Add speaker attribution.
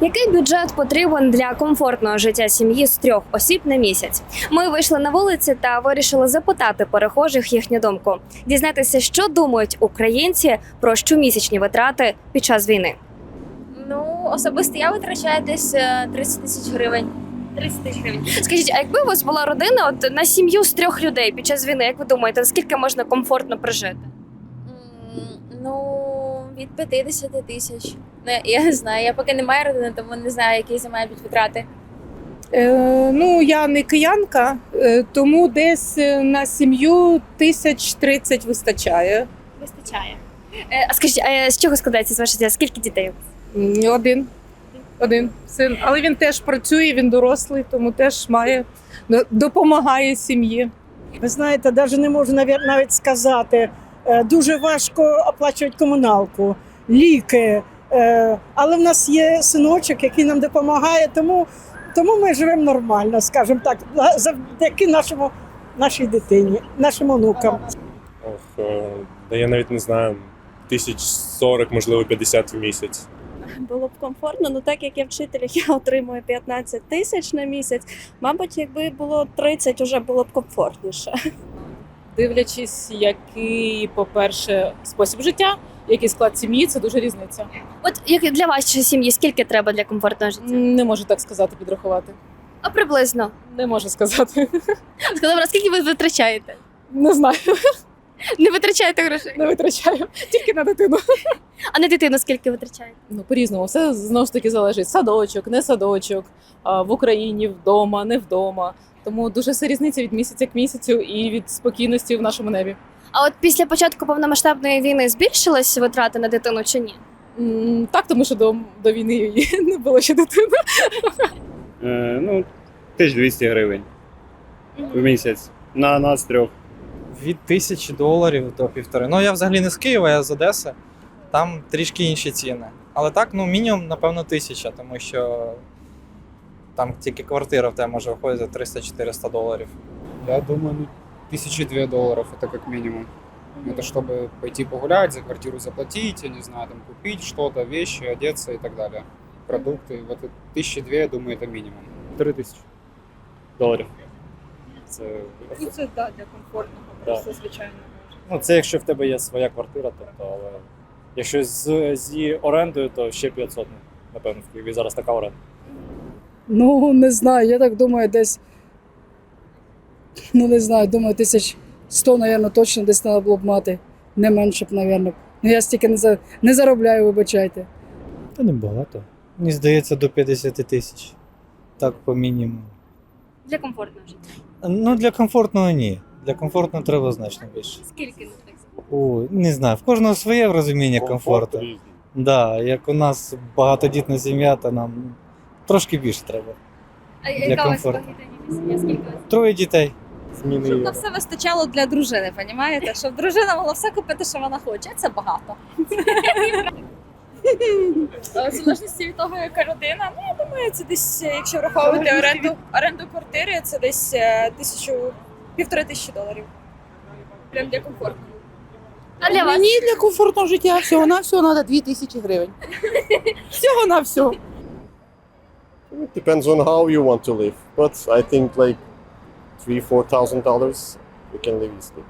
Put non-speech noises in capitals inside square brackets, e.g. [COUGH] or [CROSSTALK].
Speaker 1: Який бюджет потрібен для комфортного життя сім'ї з трьох осіб на місяць? Ми вийшли на вулиці та вирішили запитати перехожих їхню думку, дізнатися, що думають українці про щомісячні витрати під час війни.
Speaker 2: Ну, особисто я витрачаю десь е, 30 тисяч гривень.
Speaker 1: 30 тисяч гривень. Скажіть, а якби у вас була родина от на сім'ю з трьох людей під час війни, як ви думаєте, наскільки можна комфортно прожити?
Speaker 2: М, Ну, від 50 тисяч. Ну, я не знаю, я поки не маю родини, тому не знаю, які це мають бути витрати.
Speaker 3: Е, ну, я не киянка, е, тому десь е, на сім'ю тисяч тридцять вистачає.
Speaker 1: Вистачає. Е, а скажіть, а з чого складається з ваше життя? Скільки дітей?
Speaker 3: М, Один. Один син. Але він теж працює, він дорослий, тому теж має допомагає сім'ї.
Speaker 4: Ви знаєте, навіть не можу навіть сказати. Е, Дуже важко оплачувати комуналку, ліки. Е, Але в нас є синочок, який нам допомагає, тому, тому ми живемо нормально, скажімо так, завдяки нашому, нашій дитині, нашим онукам.
Speaker 5: Ох, е, да я навіть не знаю, тисяч сорок, можливо, 50 в місяць.
Speaker 6: було б комфортно. Ну так як я вчитель, [LAUGHS] я отримую 15 тисяч на місяць. Мабуть, якби було 30, вже було б комфортніше.
Speaker 7: Дивлячись, який, по-перше, спосіб життя, який склад сім'ї, це дуже різниця.
Speaker 1: От як для вашої сім'ї, скільки треба для комфортного життя?
Speaker 7: Не можу так сказати, підрахувати.
Speaker 1: А приблизно.
Speaker 7: Не можу сказати.
Speaker 1: Добре, скільки ви витрачаєте?
Speaker 7: Не знаю,
Speaker 1: Не витрачаєте грошей.
Speaker 7: не витрачаю тільки на дитину.
Speaker 1: А на дитину скільки витрачаєте?
Speaker 7: Ну, по-різному, все знову ж таки залежить. Садочок, не садочок, а, в Україні, вдома, не вдома. Тому дуже все різниця від місяця к місяцю і від спокійності в нашому небі.
Speaker 1: А от після початку повномасштабної війни збільшились витрати на дитину чи ні?
Speaker 7: М, Так, тому що до, до війни її [LAUGHS] не було ще дитини.
Speaker 8: Е, ну, 1200 гривень в місяць на нас трьох
Speaker 9: від тисячі доларів до півтори. Ну я взагалі не з Києва, я з Одеси. Там трішки інші ціни. Але так, ну мінімум, напевно, тисяча, тому що там тільки квартира в тебе може виходити за 300-400 доларів.
Speaker 10: Я думаю, ну, тысячи две долларов это как минимум. Это чтобы пойти погулять, за квартиру заплатить, я не знаю, там купить что-то, вещи, одеться и так далее. Продукты. Вот это тысячи две, я думаю, это минимум.
Speaker 8: Три тисячі доларів. Це,
Speaker 3: Ну, це да, для комфортного,
Speaker 8: просто,
Speaker 3: звичайно.
Speaker 8: ну, це якщо в тебе є своя квартира, тобто, але якщо з, з її орендою, то ще 500, напевно, в Києві зараз така оренда.
Speaker 11: Ну, не знаю, я так думаю, десь. Ну, не знаю, думаю, тисяч сто, мабуть, точно десь треба було б мати. Не менше б, мабуть. Ну, я стільки не, за... не заробляю, вибачайте.
Speaker 9: Та небагато. Мені здається, до 50 тисяч. Так, по мінімуму.
Speaker 1: Для комфортного життя.
Speaker 9: Ну, для комфортного ні. Для комфортного треба значно більше.
Speaker 1: Скільки на так?
Speaker 9: О, не знаю, в кожного своє розуміння комфорту.
Speaker 5: різний.
Speaker 9: Да, як у нас багатодітна сім'я, то нам трошки більше треба.
Speaker 1: А
Speaker 9: Для
Speaker 1: яка у вас
Speaker 9: комфорту.
Speaker 1: багатодітна сім'я? Скільки у вас?
Speaker 9: Троє дітей.
Speaker 5: Зміни
Speaker 6: Щоб
Speaker 5: є.
Speaker 6: на все вистачало для дружини, понімаєте? Щоб дружина могла все купити, що вона хоче. Це багато.
Speaker 2: Е, В залежності від того, яка родина, ну я думаю, це десь, е, якщо враховувати оренду, оренду квартири, це десь е, тисячу, півтори тисячі доларів. Прям для комфорту.
Speaker 1: А для вас?
Speaker 3: Мені для комфортного життя всього на всього треба 2 тисячі гривень. Всього на всього.
Speaker 5: It depends on how you want to live. But I think like three, four thousand dollars, you can live easily.